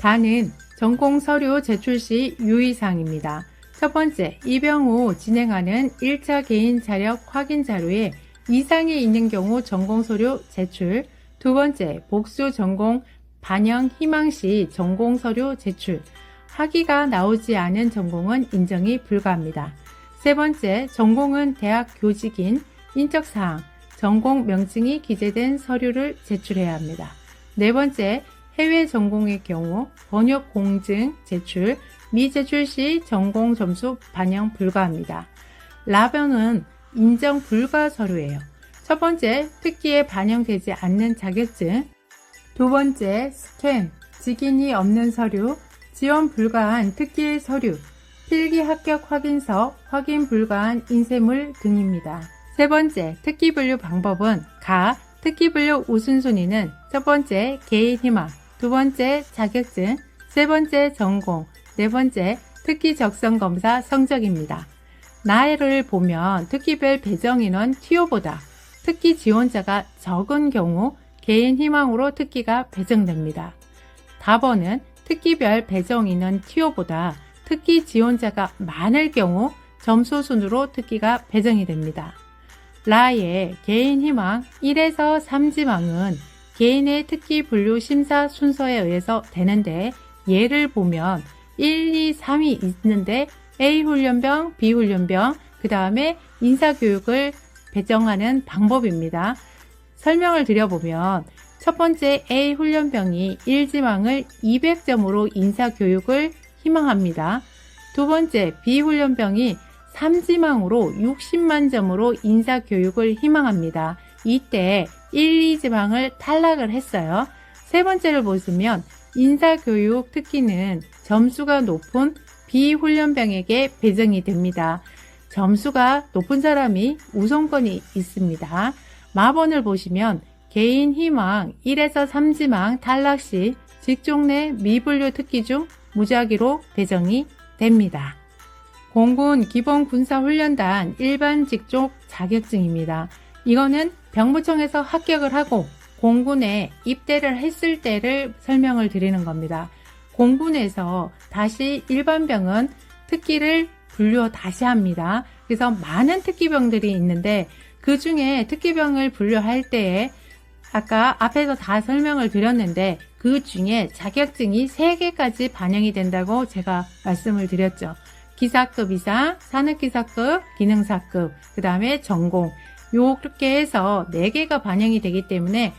다는 전공 서류 제출 시 유의사항입니다. 첫 번째, 입영 후 진행하는 1차 개인 자력 확인 자료에 이상이 있는 경우 전공 서류 제출. 두 번째, 복수 전공 반영 희망 시 전공 서류 제출. 학위가 나오지 않은 전공은 인정이 불가합니다. 세 번째, 전공은 대학 교직인 인적사항, 전공 명칭이 기재된 서류를 제출해야 합니다. 네 번째, 해외 전공의 경우 번역 공증 제출, 미 제출 시 전공 점수 반영 불가합니다. 라변은 인정 불가 서류예요. 첫 번째, 특기에 반영되지 않는 자격증. 두 번째, 스캔, 직인이 없는 서류, 지원 불가한 특기의 서류, 필기 합격 확인서, 확인 불가한 인쇄물 등입니다. 세 번째, 특기 분류 방법은 가, 특기 분류 우선순위는 첫 번째, 개인 희망, 두 번째, 자격증, 세 번째, 전공, 네 번째, 특기 적성 검사 성적입니다. 나이를 보면 특기별 배정 인원 티오보다 특기 지원자가 적은 경우 개인 희망으로 특기가 배정됩니다. 답원은 특기별 배정 인원 티오보다 특기 지원자가 많을 경우 점수 순으로 특기가 배정이 됩니다. 라의 개인 희망 1에서 3지망은 개인의 특기 분류 심사 순서에 의해서 되는데 예를 보면 1, 2, 3이 있는데 A 훈련병, B 훈련병, 그 다음에 인사교육을 배정하는 방법입니다. 설명을 드려보면 첫 번째 A 훈련병이 1지망을 200점으로 인사교육을 희망합니다. 두 번째 B 훈련병이 3지망으로 60만 점으로 인사교육을 희망합니다. 이때 1, 2지망을 탈락을 했어요. 세 번째를 보시면 인사교육 특기는 점수가 높은 비훈련병에게 배정이 됩니다. 점수가 높은 사람이 우선권이 있습니다. 마번을 보시면 개인 희망 1에서 3지망 탈락 시 직종 내 미분류 특기 중 무작위로 배정이 됩니다. 공군 기본 군사 훈련단 일반 직종 자격증입니다. 이거는 병무청에서 합격을 하고 공군에 입대를 했을 때를 설명을 드리는 겁니다. 공군에서 다시 일반병은 특기를 분류 다시 합니다. 그래서 많은 특기병들이 있는데 그 중에 특기병을 분류할 때에 아까 앞에서 다 설명을 드렸는데 그 중에 자격증이 3개까지 반영이 된다고 제가 말씀을 드렸죠. 기사급 이상, 산업기사급, 기능사급, 그 다음에 전공. 요렇게 해서 4개가 반영이 되기 때문에